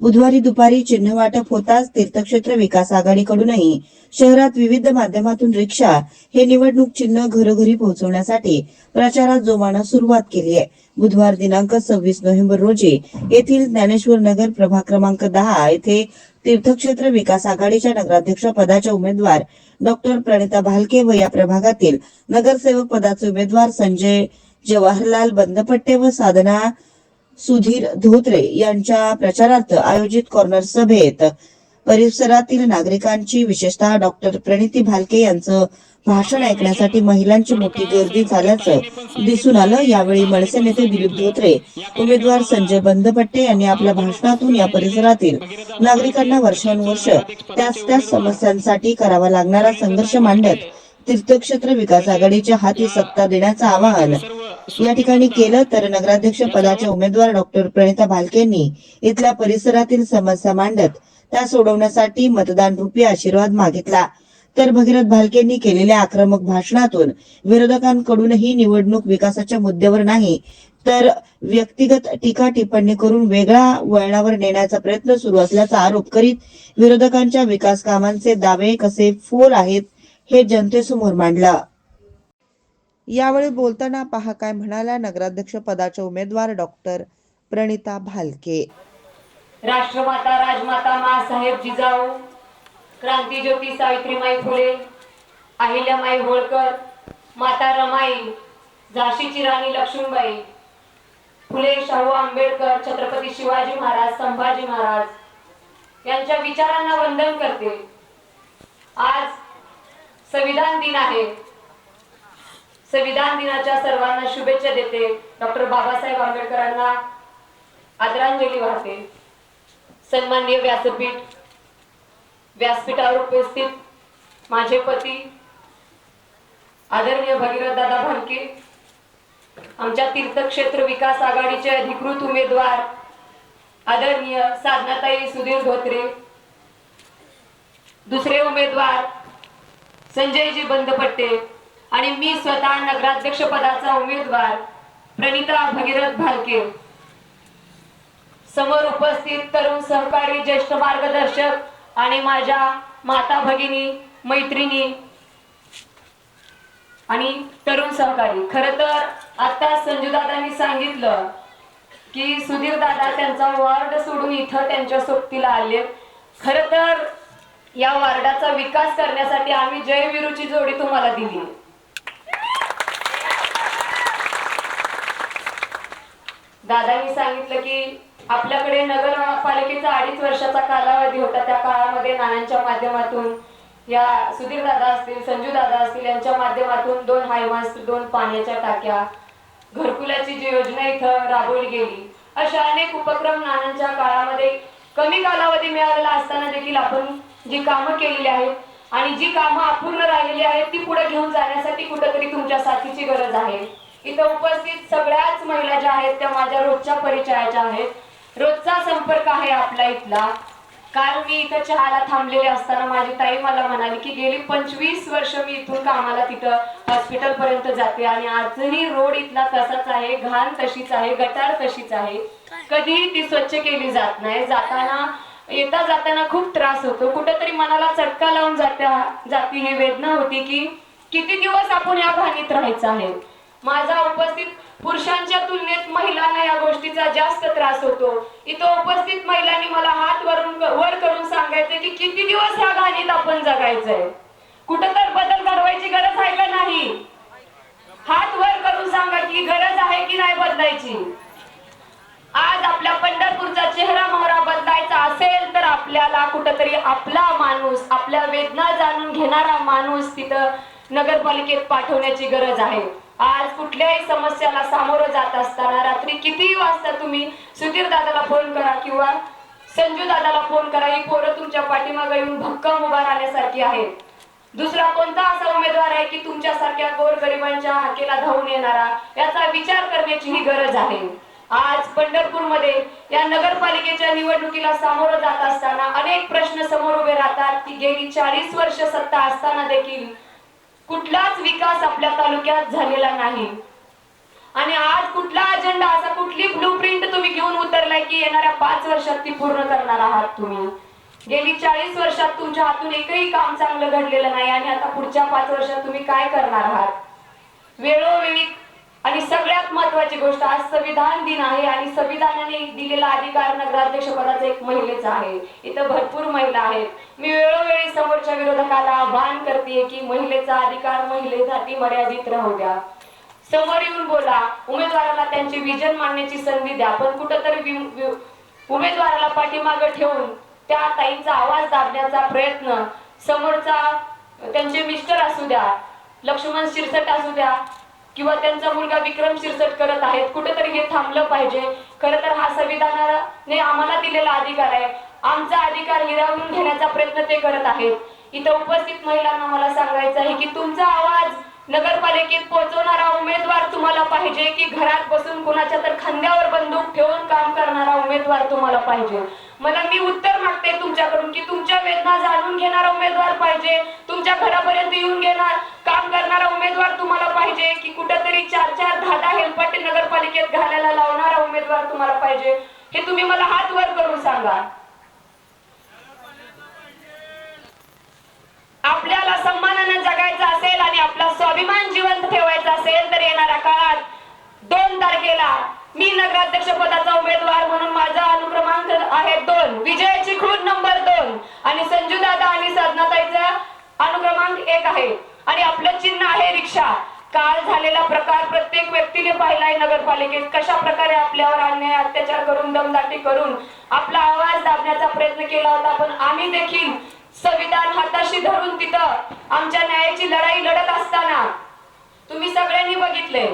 बुधवारी दुपारी चिन्ह वाटप होताच तीर्थक्षेत्र विकास आघाडीकडूनही शहरात विविध माध्यमातून रिक्षा हे निवडणूक चिन्ह घरोघरी पोहोचवण्यासाठी प्रचारात जोमानं सुरुवात केली आहे. बुधवार दिनांक सव्वीस नोव्हेंबर रोजी येथील ज्ञानेश्वर नगर प्रभाग क्रमांक दहा येथे तीर्थक्षेत्र विकास आघाडीच्या नगराध्यक्ष पदाच्या उमेदवार डॉक्टर प्रणिता भालके व या प्रभागातील नगरसेवक पदाचे उमेदवार संजय जवाहरलाल बंदपट्टे व साधना सुधीर धोत्रे यांच्या प्रचारार्थ आयोजित कॉर्नर सभेत परिसरातील नागरिकांची विशेषतः डॉक्टर प्रणिती भालके यांचं भाषण ऐकण्यासाठी महिलांची मोठी गर्दी झाल्याचं दिसून आलं. यावेळी मनसे नेते दिलीप धोत्रे उमेदवार संजय बंदपट्टे यांनी आपल्या भाषणातून या परिसरातील नागरिकांना वर्षानुवर्ष त्याच त्याच समस्यांसाठी करावा लागणारा संघर्ष मांडत तीर्थक्षेत्र विकास आघाडीच्या हाती सत्ता देण्याचं आवाहन या ठिकाणी केलं तर नगराध्यक्ष पदाच्या उमेदवार डॉक्टर प्रणिता भालकेंनी इथल्या परिसरातील समस्या मांडत त्या सोडवण्यासाठी मतदान रुपी आशीर्वाद मागितला. तर भगीरथ भालकेंनी केलेल्या आक्रमक भाषणातून विरोधकांकडूनही निवडणूक विकासाच्या मुद्द्यावर नाही तर व्यक्तिगत टीका टिप्पणी करून वेगळ्या वळणावर नेण्याचा प्रयत्न सुरू असल्याचा आरोप करीत विरोधकांच्या विकास कामांचे दावे कसे फोल आहेत हे जनतेसमोर मांडलं. यावेळी बोलताना पहा काय म्हणाल्या नगराध्यक्ष पदाच्या उमेदवार डॉक्टर प्रणिता भालके. राष्ट्रमाता राजमाता मासाहेब जिजाऊ क्रांती ज्योती सावित्रीमाई फुले अहिल्यामाई होळकर माता रमाई झाशीची राणी लक्ष्मीबाई फुले शाहू आंबेडकर छत्रपती शिवाजी महाराज संभाजी महाराज यांच्या विचारांना वंदन करते. आज संविधान दिन आहे. संविधान दिनाच्या सर्वांना शुभेच्छा देते. डॉक्टर बाबासाहेब आंबेडकरांना आदरांजली वाहते. सन्माननीय व्यासपीठ व्यासपीठावर उपस्थित माझे पती आदरणीय भगीरथ दादा भालके आमच्या तीर्थक्षेत्र विकास आघाडीचे अधिकृत उमेदवार आदरणीय साधनाताई सुधीर धोत्रे दुसरे उमेदवार संजयजी बंदपट्टे आणि मी स्वतः नगराध्यक्ष पदाचा उमेदवार प्रणिता भगीरथ भालके. समोर उपस्थित तरुण सहकारी ज्येष्ठ मार्गदर्शक आणि माझ्या माता भगिनी मैत्रिणी आणि तरुण सहकारी. खर तर आता संजूदादांनी सांगितलं की सुधीर दादा त्यांचा वॉर्ड सोडून इथं त्यांच्या सोबतीला आले. खर तर या वार्डाचा विकास करण्यासाठी आम्ही जय विरूची जोडी तुम्हाला दिली. दादांनी सांगितलं की आपल्याकडे नगरपालिकेचा अडीच वर्षाचा कालावधी होता. त्या काळामध्ये नानांच्या माध्यमातून या सुधीर दादा असतील संजू दादा असतील यांच्या माध्यमातून दोन हायमास्ट दोन पाण्याच्या टाक्या घरकुलाची जी योजना इथं राबवली गेली. अशा अनेक उपक्रम नानांच्या काळामध्ये कमी कालावधी मिळालेला असताना देखील आपण जी कामं केलेली आहेत आणि जी कामं अपूर्ण राहिलेली आहेत ती पुढे घेऊन जाण्यासाठी कुठेतरी तुमच्या साथीची गरज आहे. इथं उपस्थित सगळ्याच महिला ज्या आहेत त्या माझ्या रोजच्या परिचयाच्या आहेत. रोजचा संपर्क आहे आपला इथला. काल मी इथं चहाला थांबलेले असताना माझी ताई मला म्हणाली की गेली पंचवीस वर्ष मी इथून कामाला तिथं हॉस्पिटल पर्यंत जाते आणि आजही रोड इथला तसाच आहे घाण तशीच आहे गटार तशीच आहे. कधीही ती स्वच्छ केली जात नाही. जाताना येता जाताना खूप त्रास होतो. कुठेतरी मनाला चटका लावून जात्या जाती ही वेदना होती की किती दिवस आपण या भानीत राहायचं आहे? माझा उपस्थित पुरुषांच्या तुलनेत महिलांना या गोष्टीचा जास्त त्रास होतो. इथं उपस्थित महिलांनी मला हात वरून वर करून सांगायचं की किती दिवस ह्या घाणीत आपण जगायचंय? कुठं तर बदल घडवायची गरज आहे का नाही? हात वर करून सांगा की गरज आहे की नाही बदलायची? आज आपल्या पंढरपूरचा चेहरा मोहरा बदलायचा असेल तर आपल्याला कुठंतरी आपला माणूस आपल्या वेदना जाणून घेणारा माणूस तिथं नगरपालिकेत पाठवण्याची गरज आहे. आज कुठल्याही समस्याला सामोरं जात असताना रात्री कितीही वाजता तुम्ही सुधीर दादाला फोन करा किंवा संजू दादाला फोन करा? ही पोरं तुमच्या पाठीमागे येऊन भक्कम उभा राहण्यासारखी आहेत. दुसरा कोणता असा उमेदवार आहे की तुमच्यासारख्या गोरगरिबांच्या हाकेला धावून येणारा? याचा विचार करण्याची ही गरज आहे. आज पंढरपूरमध्ये या नगरपालिकेच्या निवडणुकीला सामोरं जात असताना अनेक प्रश्न समोर उभे राहतात. की गेली चाळीस वर्ष सत्ता असताना देखील कुठलाच विकास आपल्या तालुक्यात झालेला नाही. आणि आज कुठला अजेंडा असा कुठली ब्लू प्रिंट तुम्ही घेऊन उतरलाय की येणाऱ्या पाच वर्षात ती पूर्ण करणार आहात तुम्ही? गेली चाळीस वर्षात तुमच्या हातून एकही काम चांगलं घडलेलं नाही आणि आता पुढच्या पाच वर्षात तुम्ही काय करणार आहात? वेळोवेळी आणि सगळ्यात महत्वाची गोष्ट आज संविधान दिन आहे आणि संविधानाने दिलेला अधिकार नगराध्यक्ष पदाचा एक महिलेचा आहे. इथं भरपूर महिला आहेत. मी वेळोवेळी समोरच्या विरोधकाला आवाहन करते की महिलेचा अधिकार महिलेसाठी मर्यादित राहू द्या. समोर येऊन बोला उमेदवाराला त्यांचे विजन मांडण्याची संधी द्या पण कुठंतरी उमेदवाराला पाठीमागे ठेवून त्या ताईंचा आवाज दाबण्याचा प्रयत्न समोरचा त्यांचे मिस्टर असू द्या लक्ष्मण शिरसट असू द्या किंवा त्यांचा मुलगा विक्रम शिरसट करत आहेत कुठेतरी हे थांबलं पाहिजे. खरं तर हा संविधानाने आम्हाला दिलेला अधिकार आहे. आमचा अधिकार हिरावून घेण्याचा प्रयत्न ते करत आहेत. इथं उपस्थित महिलांना मला सांगायचं आहे की तुमचा आवाज नगरपालिकेत पोहोचवणारा उमेदवार तुम्हाला पाहिजे की घरात बसून कुणाच्या तर खांद्यावर बंदूक ठेवून काम करणारा उमेदवार तुम्हाला पाहिजे. मला मी उत्तर मागते तुमच्याकडून की तुमच्या वेदना जाणून घेणारा उमेदवार पाहिजे. तुमच्या घरापर्यंत येऊन घेणार काम करणारा उमेदवार तुम्हाला पाहिजे की कुठंतरी चार चार दहा दहा हेलपाटे नगरपालिकेत घालायला लावणारा उमेदवार तुम्हाला पाहिजे. हे तुम्ही मला हात वर करून सांगा. आपल्याला सन्मानानं जगायचं असेल आणि आपला स्वाभिमान जिवंत ठेवायचा असेल तर येणाऱ्या काळात दोन तारखेला मी नगराध्यक्ष पदाचा उमेदवार म्हणून माझा अनुक्रमांक आहे दोन विजयाची खूण नंबर दोन आणि संजू दादा आणि साधनाताईचा अनुक्रमांक एक आहे आणि आपलं चिन्ह आहे रिक्षा काल झालेला प्रकार प्रत्येक व्यक्तीने पाहिलाय नगरपालिकेत. कशा प्रकारे आपल्यावर अन्याय अत्याचार करून दमदाटी करून आपला आवाज दाबण्याचा प्रयत्न केला होता. पण आम्ही देखील संविधान हाताशी धरून तिथं आमच्या न्यायाची लढाई लढत असताना तुम्ही सगळ्यांनी बघितले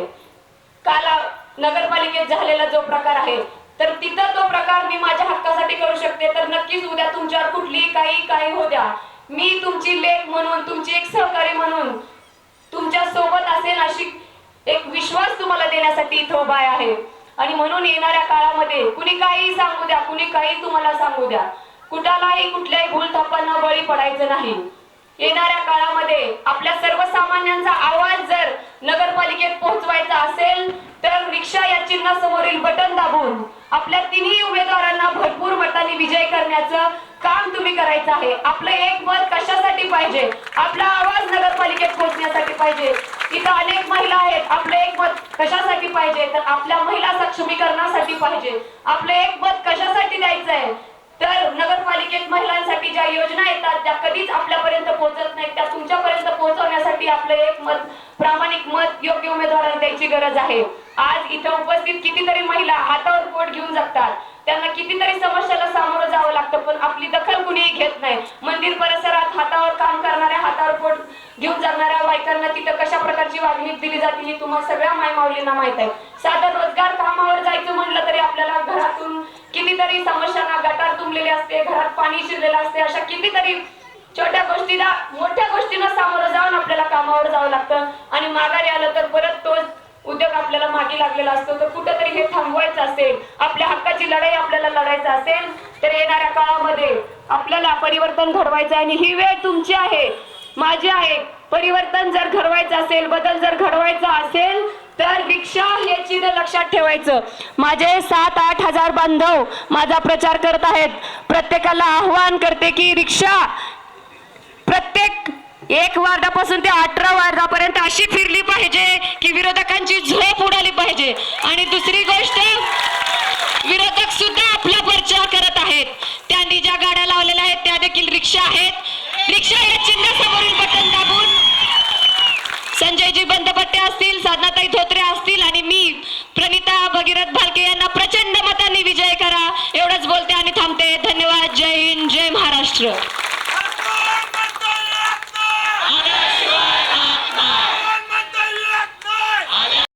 काल नगरपालिकेत झालेला जो प्रकार आहे तर तिथं तो प्रकार मी माझ्या हक्कासाठी करू शकते. तर नक्कीच उद्या तुमच्यावर कुठलीही काही काही होत्या मी तुमची लेख म्हणून तुमची एक सहकारी म्हणून तुमच्यासोबत असेल अशी एक विश्वास तुम्हाला देण्यासाठी इथं उभा आहे. आणि म्हणून येणाऱ्या काळामध्ये कुणी काही सांगू द्या कुणी काही तुम्हाला सांगू द्या. कुठालाही कुठल्याही भूलथापांना बळी पडायचं नाही. येणाऱ्या काळामध्ये आपल्या सर्वसामान्यांचा आवाज जर नगरपालिकेत पोहोचवायचा असेल तर रिक्षा या चिन्हासमोरील बटन दाबून आपल्या तिन्ही उमेदवारांना भरपूर मतांनी विजय करण्याचं काम तुम्ही करायचं आहे. आपलं एक मत कशासाठी पाहिजे? आपला आवाज नगरपालिकेत पोहोचण्यासाठी पाहिजे. इथं अनेक महिला आहेत. आपलं एक मत कशासाठी पाहिजे? तर आपल्या महिला सक्षमीकरणासाठी पाहिजे. आपलं एक मत कशासाठी द्यायचं आहे तर नगरपालिकेत महिलांसाठी ज्या योजना येतात त्या कधीच आपल्यापर्यंत पोहोचत नाहीत. त्या तुमच्यापर्यंत पोहोचवण्यासाठी आपलं एक मत प्रामाणिक मत योग्य उमेदवारांना द्यायची गरज आहे. आज इथं उपस्थित कितीतरी महिला हातावर पोट घेऊन जगतात. त्यांना कितीतरी समस्याला सामोरं जावं लागतं पण आपली दखल कुणीही घेत नाही. मंदिर परिसरात हातावर काम करणाऱ्या हातावर पोट घेऊन जाणाऱ्या बायकांना तिथं कशा प्रकारची वागणूक दिली जाते हे तुम्हाला सगळ्या मायमावलींना माहीत आहे. साधा रोजगार कामावर जायचं म्हटलं तरी आपल्याला घरातून कितीतरी समस्यांना गटार तुंबलेले असते घरात पाणी शिरलेलं असते अशा कितीतरी छोट्या गोष्टीला मोठ्या गोष्टींना सामोरं जाऊन आपल्याला कामावर जावं लागतं. आणि माघारी आलं तर परत तोच उद्योग आपल्याला मागे लागलेला असतो तर कुठेतरी हे थांबवायचं असेल आपल्या हक्काची लढाई आपल्याला लढायचं असेल तर येणाऱ्या काळामध्ये आपल्याला परिवर्तन घडवायचं आहे आणि ही वेळ तुमची आहे माझी आहे. परिवर्तन जर घडवायचं असेल बदल जर घडवायचा असेल तर रिक्षा हे चिन्ह लक्षात ठेवायचं. माझे सात आठ हजार बांधव माझा प्रचार करत आहेत. प्रत्येकाला आव्हान करते की रिक्षा प्रत्येक एक वार्डापासून ते अठरा वार्डापर्यंत अशी फिरली पाहिजे की विरोधकांची झोप उडाली पाहिजे. आणि दुसरी गोष्ट विरोधक सुद्धा आपला प्रचार करत आहेत. त्यांनी ज्या गाड्या लावलेल्या आहेत त्या देखील रिक्षा आहेत. रिक्षा या चिन्हासमोरील बटन दाबून संजयजी बंदपट्टे असतील साधनाताई धोत्रे असतील आणि मी प्रणिता भगीरथ भालके यांना प्रचंड मतांनी विजय करा. एवढंच बोलते आणि थांबते. धन्यवाद. जय हिंद. जय महाराष्ट्र.